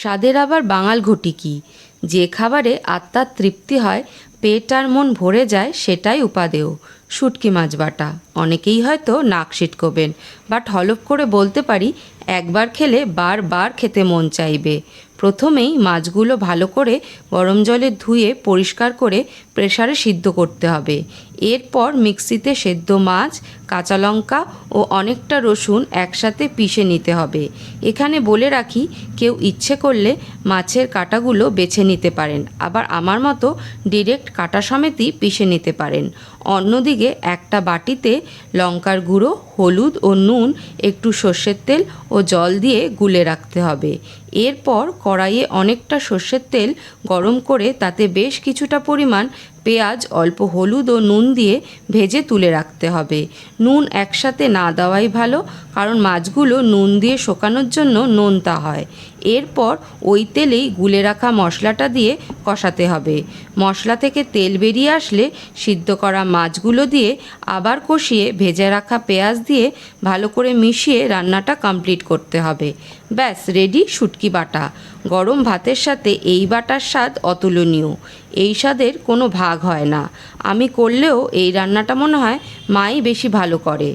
স্বাদের আবার বাঙাল ঘটি কি? যে খাবারে আত্মার তৃপ্তি হয়, পেট আর মন ভরে যায় সেটাই উপাদেয়। শুটকি মাছ বাটা। অনেকেই হয়তো নাক সিটকোবেন, বাট হলফ করে বলতে পারি, একবার খেলে বারবার খেতে মন চাইবে। প্রথমেই মাছগুলো ভালো করে গরম জলে ধুয়ে পরিষ্কার করে প্রেসারে সিদ্ধ করতে হবে। এরপর মিক্সিতে সেদ্ধ মাছ, কাঁচা লঙ্কা ও অনেকটা রসুন একসাথে পিষে নিতে হবে। এখানে বলে রাখি, কেউ ইচ্ছে করলে মাছের কাঁটাগুলো বেছে নিতে পারেন। আবার আমার মতো ডিরেক্ট কাটা সমেতই পিষে নিতে পারেন। অন্যদিকে একটা বাটিতে লঙ্কার গুঁড়ো, হলুদ ও নুন, একটু সর্ষের তেল ও জল দিয়ে গুলে রাখতে হবে। এরপর কড়াইয়ে অনেকটা সর্ষের তেল গরম করে তাতে বেশ কিছুটা পরিমাণ পেঁয়াজ, অল্প হলুদ ও নুন দিয়ে ভেজে তুলে রাখতে হবে। নুন একসাথে না দেওয়াই ভালো, কারণ মাছগুলো নুন দিয়ে শোকানোর জন্য নোনতা হয়। এরপর ওই তেলেই গুলে রাখা মশলাটা দিয়ে কষাতে হবে। মশলা থেকে তেল বেরিয়ে আসলে সিদ্ধ করা মাছগুলো দিয়ে আবার কষিয়ে ভেজে রাখা পেঁয়াজ দিয়ে ভালো করে মিশিয়ে রান্নাটা কমপ্লিট করতে হবে। ব্যাস, রেডি শুটকি বাটা। গরম ভাতের সাথে এই বাটার স্বাদ অতুলনীয়। এই স্বাদের কোনো ভাগ হয় না। আমি করলেও এই রান্নাটা মনে হয় মাই বেশি ভালো করে।